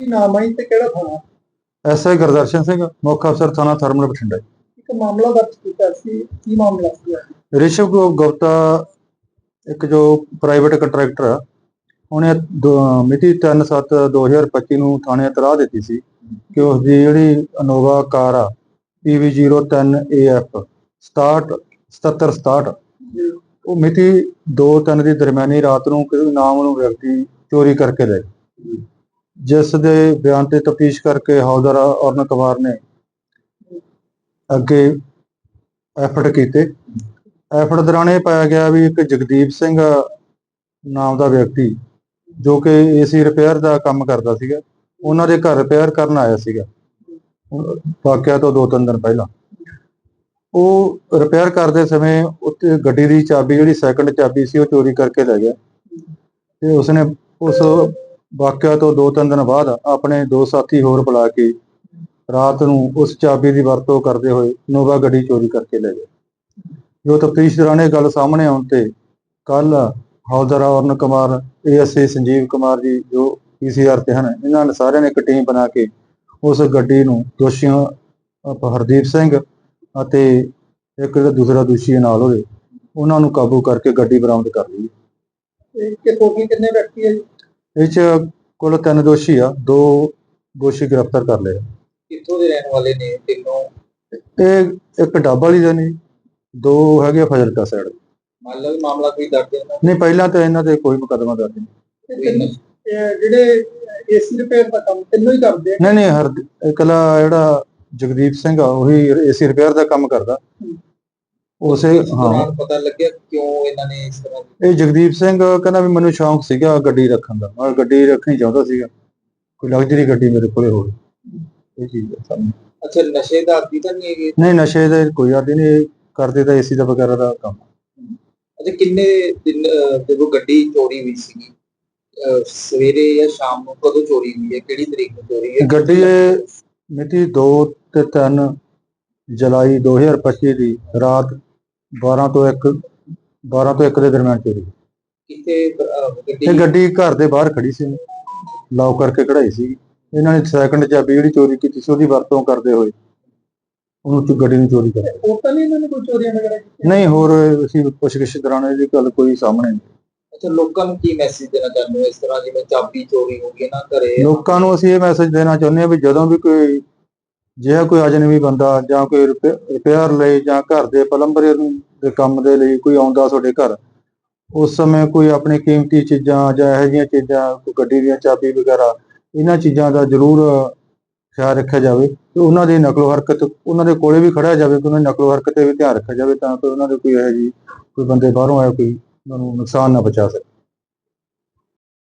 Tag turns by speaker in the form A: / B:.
A: ਕੀ ਨਾਮ ਹੈ ਤੇ ਕਿਹੜਾ ਥਾਣਾ?
B: ਐਸਆਈ ਗੁਰਦਰਸ਼ਨ ਸਿੰਘ ਮੁੱਖ ਅਫਸਰ ਥਾਣਾ ਥਰਮਲ ਬਠਿੰਡਾ।
A: ਇੱਕ ਮਾਮਲਾ ਦਰਜ ਕੀਤਾ ਸੀ ਕੀ ਮਾਮਲਾ ਸੀ
B: ਰਿਸ਼ਵ ਗੁ- ਗੁਪਤਾ ਇੱਕ ਜੋ ਪ੍ਰਾਈਵੇਟ ਕੰਟਰੈਕਟਰ ਆ ਉਹਨੇ ਦੋ- ਮਿਤੀ 3/7/2025 ਨੂੰ ਥਾਣੇ ਇਤਲਾਹ ਦਿੱਤੀ ਸੀ ਕਿ ਉਸ ਦੀ ਜਿਹੜੀ ਇਨੋਵਾ ਕਾਰ ਆ PV03AF 67 7767 ਉਹ ਮਿਤੀ 2-3 ਦੀ ਦਰਮਿਆਨੀ ਰਾਤ ਨੂੰ ਕਿਸੇ ਨਾਮ ਨੂੰ ਵਿਅਕਤੀ ਚੋਰੀ ਕਰਕੇ ਲੈ ਗਿਆ। ਜਿਸ ਦੇ ਬਿਆਨ ਤੇ ਤਫਤੀਸ਼ ਕਰਕੇ ਹੌਲਦਾਰ ਔਰਨ ਕੁਮਾਰ ਨੇ ਅੱਗੇ ਐਫਰਟ ਕੀਤੇ। ਐਫਰਟ ਦੌਰਾਨ ਇਹ ਪਾਇਆ ਗਿਆ ਵੀ ਇੱਕ ਜਗਦੀਪ ਸਿੰਘ ਨਾਮ ਦਾ ਵਿਅਕਤੀ ਜੋ ਕਿ ਏਸੀ ਰਿਪੇਅਰ ਦਾ ਕੰਮ ਕਰਦਾ ਸੀਗਾ, ਉਹਨਾਂ ਦੇ ਘਰ ਰਿਪੇਅਰ ਕਰਨ ਆਇਆ ਸੀਗਾ, ਵਾਕਿਆ ਤੋਂ ਦੋ ਤਿੰਨ ਦਿਨ ਪਹਿਲਾਂ। ਉਹ ਰਿਪੇਅਰ ਕਰਦੇ ਸਮੇਂ ਉੱਤੇ ਗੱਡੀ ਦੀ ਚਾਬੀ, ਜਿਹੜੀ ਸੈਕੰਡ ਚਾਬੀ ਸੀ, ਉਹ ਚੋਰੀ ਕਰਕੇ ਲੈ ਗਿਆ ਤੇ ਉਸਨੇ ਉਸ ਵਾਕਿਆ ਤੋਂ ਦੋ ਤਿੰਨ ਦਿਨ ਬਾਅਦ ਆਪਣੇ ਦੋ ਸਾਥੀ ਹੋਰ ਬੁਲਾ ਕੇ ਰਾਤ ਨੂੰ ਉਸ ਚਾਬੀ ਦੀ ਵਰਤੋਂ ਕਰਦੇ ਹੋਏ ਨੋਵਾ ਗੱਡੀ ਚੋਰੀ ਕਰਕੇ ਲੈ ਗਏ ਜੋ ਤਫਤੀਸ਼ ਦੌਰਾਨ ਇਹ ਗੱਲ ਸਾਹਮਣੇ ਆਉਣ ਤੇ ਕੱਲ ਹੌਲਦਾਰ ਅਰਨ ਕੁਮਾਰ, ਏਐਸਏ ਸੰਜੀਵ ਕੁਮਾਰ ਜੀ, ਜੋ ਪੀਸੀਆਰ ਤੇ ਹਨ, ਇਹਨਾਂ ਨੇ ਸਾਰਿਆਂ ਨੇ ਇੱਕ ਟੀਮ ਬਣਾ ਕੇ ਉਸ ਗੱਡੀ ਨੂੰ ਦੋਸ਼ੀਆਂ ਹਰਦੀਪ ਸਿੰਘ ਅਤੇ ਇੱਕ ਜਿਹੜਾ ਦੂਸਰਾ ਦੋਸ਼ੀ ਨਾਲ ਉਹਦੇ, ਉਹਨਾਂ ਨੂੰ ਕਾਬੂ ਕਰਕੇ ਗੱਡੀ ਬਰਾਮਦ ਕਰ ਲਈ
A: ਤੇ ਕਿੰਨੇ ਵਿਅਕਤੀ ਹੈ ਜੀ?
B: ਇਹ ਚ ਕੁੱਲ ਤਿੰਨ ਦੋਸ਼ੀ ਆ ਦੋ ਦੋਸ਼ੀ ਗ੍ਰਿਫਤਾਰ ਕਰ ਲਏ
A: ਕਿੱਥੋਂ ਦੇ ਰਹਿਣ ਵਾਲੇ ਨੇ ਤਿੰਨੋਂ?
B: ਇਹ ਇੱਕ ਡੱਬ ਵਾਲੀ ਦਾ ਨਹੀਂ ਦੋ ਹੈਗੇ ਆ ਫਜ਼ਲਕਾ ਸਾਈਡ
A: ਮੰਨ ਲਓ ਵੀ ਮਾਮਲਾ ਕੋਈ ਦਰਜ ਹੈ
B: ਨਹੀਂ ਪਹਿਲਾਂ ਤਾਂ ਇਹਨਾਂ ਤੇ ਕੋਈ ਮੁਕੱਦਮਾ ਦਰਜ ਨਹੀਂ।
A: ਜਿਹੜੇ ਏਸੀ ਰਿਪੇਅਰ ਦਾ ਕੰਮ ਤਿੰਨੋਂ ਹੀ ਕਰਦੇ ਆ?
B: ਨਹੀਂ ਨਹੀਂ ਹਰ ਇਕਲਾ ਜਿਹੜਾ ਜਗਦੀਪ ਸਿੰਘ ਆ ਉਹੀ ਏਸੀ ਰਿਪੇਅਰ ਦਾ ਕੰਮ ਕਰਦਾ। ਉਸੇ ਹਾਂ।
A: ਪਤਾ ਲੱਗਿਆ ਕਿਉਂ ਇਹਨਾਂ ਨੇ ਇਸ ਤਰ੍ਹਾਂ
B: ਇਹ ਜਗਦੀਪ ਸਿੰਘ ਕਹਿੰਦਾ ਵੀ ਮੈਨੂੰ ਸ਼ੌਂਕ ਸੀਗਾ ਗੱਡੀ ਰੱਖਣ ਦਾ। ਮੈਂ ਗੱਡੀ ਰੱਖਣੀ ਚਾਹੁੰਦਾ ਸੀਗਾ। ਕੋਈ ਲਗਜ਼ਰੀ ਗੱਡੀ ਮੇਰੇ ਕੋਲੇ ਹੋਵੇ। ਇਹ ਚੀਜ਼ ਹੈ ਸਾਨੂੰ
A: ਅੱਛਾ ਨਸ਼ੇ ਦਾ ਆਦੀ ਤਾਂ ਨਹੀਂ ਹੈਗੇ?
B: ਨਹੀਂ ਨਸ਼ੇ ਦੇ ਕੋਈ ਆਦੀ ਨਹੀਂ। ਇਹ ਕਰਦੇ ਤਾਂ ਏਸੀ ਦਾ ਵਗੈਰਾ ਦਾ ਕੰਮ।
A: ਅੱਛਾ ਕਿੰਨੇ ਦਿਨ ਅਹ, ਜਦੋਂ ਗੱਡੀ ਚੋਰੀ ਹੋਈ ਸੀ ਸਵੇਰੇ ਜਾਂ ਸ਼ਾਮ ਨੂੰ ਕਦੋਂ ਚੋਰੀ ਹੋਈ ਹੈ? ਕਿਹੜੀ ਤਰੀਕ ਨੂੰ ਚੋਰੀ ਹੈ?
B: ਗੱਡੀ ਇਹ ਮਿਤੀ 2 ਤੇ 3 ਜੁਲਾਈ 2025 ਦੀ ਰਾਤ 12 ਤੋਂ 1 12 ਤੋਂ 1 ਦੇ ਦਰਮਿਆਨ ਚੋਰੀ।
A: ਕਿਤੇ ਅਹ, ਗੱਡੀ
B: ਇਹ ਗੱਡੀ ਘਰ ਦੇ ਬਾਹਰ ਖੜੀ ਸੀ। ਲੌਕ ਕਰਕੇ ਕਢਾਈ ਸੀ। ਇਹਨਾਂ ਨੇ ਸੈਕੰਡ ਚਾਬੀ ਜਿਹੜੀ ਚੋਰੀ ਕੀਤੀ ਸੀ ਉਹਦੀ ਵਰਤੋਂ ਕਰਦੇ ਹੋਏ ਉਹਨੂੰ ਚ ਗੱਡੀ ਨੂੰ ਚੋਰੀ ਕਰ ਲਿਆ।
A: ਹੋਰ ਤਾਂ ਨਹੀਂ ਇਹਨਾਂ ਨੇ ਕੋਈ ਚੋਰੀਆਂ ਵਗੈਰਾ ਕੀਤੀਆਂ?
B: ਨਹੀਂ ਹੋਰ ਅਸੀਂ ਪੁੱਛਗਿੱਛ ਦੌਰਾਨ ਇਹਦੀ ਗੱਲ ਕੋਈ ਸਾਹਮਣੇ ਨਹੀਂ।
A: ਅੱਛਾ ਲੋਕਾਂ ਨੂੰ ਕੀ ਮੈਸੇਜ ਦੇਣਾ ਚਾਹੁੰਦੇ ਹੋ ਇਸ ਤਰ੍ਹਾਂ? ਜਿਵੇਂ ਚਾਬੀ ਚੋਰੀ ਹੋ ਗਈ ਨਾ ਘਰੇ
B: ਲੋਕਾਂ ਨੂੰ ਅਸੀਂ ਇਹ ਮੈਸੇਜ ਦੇਣਾ ਚਾਹੁੰਦੇ ਹਾਂ ਵੀ ਜਦੋਂ ਵੀ ਕੋਈ ਜਿਹੜਾ ਕੋਈ ਅਜਨਬੀ ਬੰਦਾ ਜਾਂ ਕੋਈ ਰਿਪੇਅਰ ਲਈ ਜਾਂ ਘਰ ਦੇ ਪਲੰਬਰ ਦੇ ਕੰਮ ਦੇ ਲਈ ਕੋਈ ਆਉਂਦਾ ਤੁਹਾਡੇ ਘਰ, ਉਸ ਸਮੇਂ ਕੋਈ ਆਪਣੀ ਕੀਮਤੀ ਚੀਜ਼ਾਂ ਜਾਂ ਇਹੋ ਜਿਹੀਆਂ ਚੀਜ਼ਾਂ, ਕੋਈ ਗੱਡੀ ਦੀਆਂ ਚਾਬੀ ਵਗੈਰਾ, ਇਹਨਾਂ ਚੀਜ਼ਾਂ ਦਾ ਜ਼ਰੂਰ ਖਿਆਲ ਰੱਖਿਆ ਜਾਵੇ ਤੇ ਉਹਨਾਂ ਦੀ ਨਕਲੋ ਹਰਕਤ, ਉਹਨਾਂ ਦੇ ਕੋਲੇ ਵੀ ਖੜਿਆ ਜਾਵੇ ਕਿ ਉਹਨਾਂ ਦੀ ਨਕਲੋ ਹਰਕਤ ਤੇ ਵੀ ਧਿਆਨ ਰੱਖਿਆ ਜਾਵੇ ਤਾਂ ਕਿ ਉਹਨਾਂ ਦੇ ਕੋਈ ਇਹੋ ਜਿਹੀ ਕੋਈ ਬੰਦੇ ਬਾਹਰੋਂ ਆਇਆ ਕੋਈ ਉਹਨਾਂ ਨੂੰ ਨੁਕਸਾਨ ਨਾ ਪਹੁੰਚਾ ਸਕੇ।